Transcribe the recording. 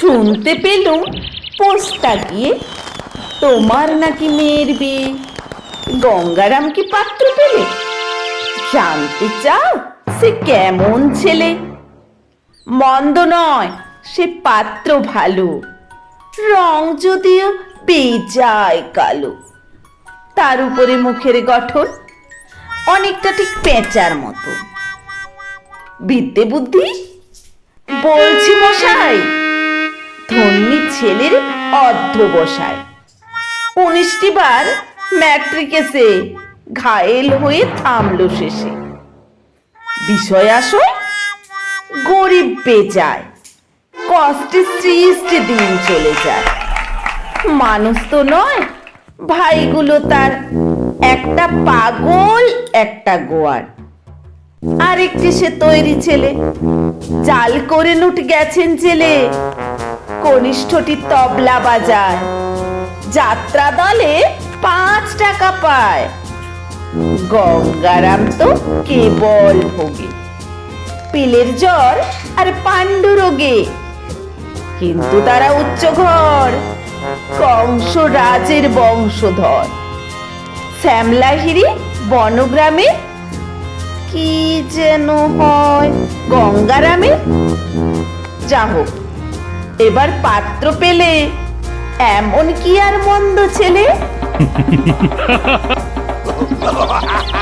শুনতে পেলুম পোস্তা গিয়ে তোমার নাকি মেয়ের বিয়ে? গঙ্গারাম কি পাত্র পেলে? জানতে চাও সে কেমন ছেলে? মন্দ নয়, সে পাত্র ভালো। রং যদিও বেজায় কালো। তার উপরে মুখের গঠন অনেকটা ঠিক পেঁচার মতো। বিদ্যে বুদ্ধি? বলছি মশাই। ধন্যী ছেলের অর্ধবসায়। উনিশটি বার ম্যাট্রিকেসে ঘায়েল হয়ে থামলো শেষে। বিষয় আসয় গরিব বেজায় কষ্টে সৃষ্টি দিন চলে যায়। মানুষ তো নয়, ভাইগুলো তার একটা পাগল, একটা গোয়ার। আরেকটি সে তৈরি ছেলে, জাল করে লুট গেছেন ছেলে কনিষ্ঠটি তবলা বাজায় যাত্রা দলে পাঁচ টাকা পায়। গঙ্গারাম তো কেবল ভোগে। পিলের জ্বর আর পাণ্ডু রোগে। কিন্তু তারা উচ্চ ঘর। কংস রাজের বংশধর। শ্যামলাহিরি বনগ্রামে কি যেন হয় গঙ্গারামে? যা হোক এবার পাত্র পেলে। এমন কি আর মন্দ ছেলে?